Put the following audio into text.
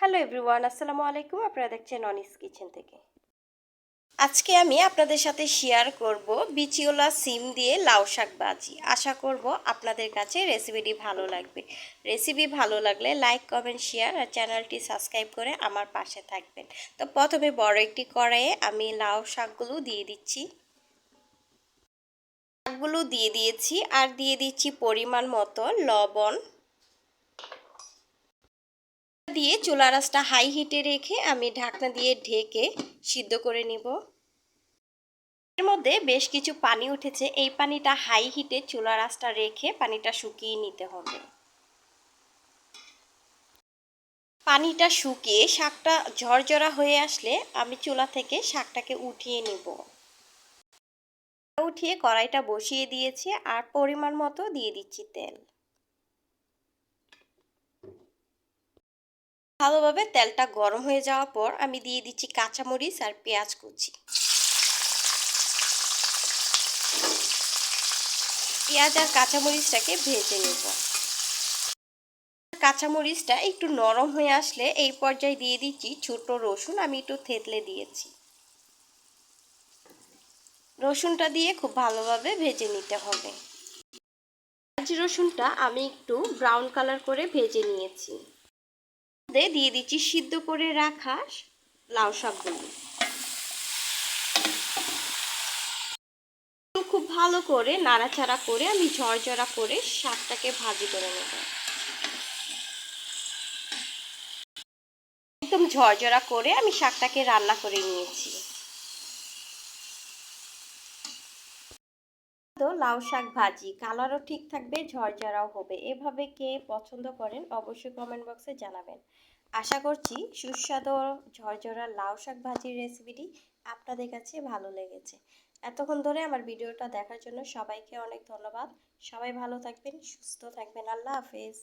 Hello everyone, আসসালামু আলাইকুম। আপনারা দেখছেন অনিস কিচেন থেকে। আজকে আমি আপনাদের সাথে শেয়ার করব বিচিওলা সিম দিয়ে লাউ শাক ভাজি। আশা করব আপনাদের কাছে রেসিপিটি ভালো লাগবে। রেসিপি ভালো লাগলে লাইক কমেন্ট শেয়ার আর চ্যানেলটি সাবস্ক্রাইব করে আমার পাশে থাকবেন। তো প্রথমে বড় একটি কড়াইয়ে আমি লাউ শাকগুলো দিয়ে দিচ্ছি। শাকগুলো দিয়ে দিয়েছি আর দিয়ে দিচ্ছি পরিমাণ মতো লবণ দিয়ে চুলা রাসটা হাই হিটে রেখে আমি ঢাকনা দিয়ে ঢেকে সিদ্ধ করে নিব। এর মধ্যে বেশ কিছু পানি উঠেছে। এই পানিটা হাই হিটে চুলা রাসটা রেখে পানিটা শুকিয়ে নিতে হবে। পানিটা শুকিয়ে শাকটা ঝরঝরা হয়ে আসলে আমি চুলা থেকে শাকটাকে উঠিয়ে নিব। উঠিয়ে কড়াইটা বসিয়ে দিয়েছি আর পরিমাণ মতো দিয়ে দিচ্ছি তেল। ভালোভাবে তেলটা গরম হয়ে যাওয়ার পর আমি দিয়ে দিচ্ছি কাঁচামরিচ আর পেঁয়াজ কুচি। পেঁয়াজ আর কাঁচামরিচটাকে ভেজে নেব। কাঁচামরিচটা একটু নরম হয়ে আসলে এই পর্যায়ে দিয়ে দিচ্ছি ছোট রসুন, আমি একটু থেতলে দিয়েছি। রসুনটা দিয়ে খুব ভালোভাবে ভেজে নিতে হবে। পেঁয়াজ রসুনটা আমি একটু ব্রাউন কালার করে ভেজে নিয়েছি। দিয়ে দিচ্ছি সিদ্ধ করে রাখা লাউ শাকগুলো। খুব ভালো করে নাড়াচাড়া করে আমি ঝরঝরা করে শাকটাকে ভাজি করে নেব। একদম ঝরঝরা করে আমি শাকটাকে রান্না করে নিয়েছি। লাউ শাক ভাজি, কালারও ঠিক থাকবে, ঝরঝরাও হবে। এভাবে কে পছন্দ করেন অবশ্যই কমেন্ট বক্সে জানাবেন। আশা করছি সুস্বাদু ঝরঝরা লাউ শাক ভাজির রেসিপিটি আপনাদের কাছে ভালো লেগেছে। এতক্ষণ ধরে আমার ভিডিওটা দেখার জন্য সবাইকে অনেক ধন্যবাদ। সবাই ভালো থাকবেন, সুস্থ থাকবেন। আল্লাহ হাফেজ।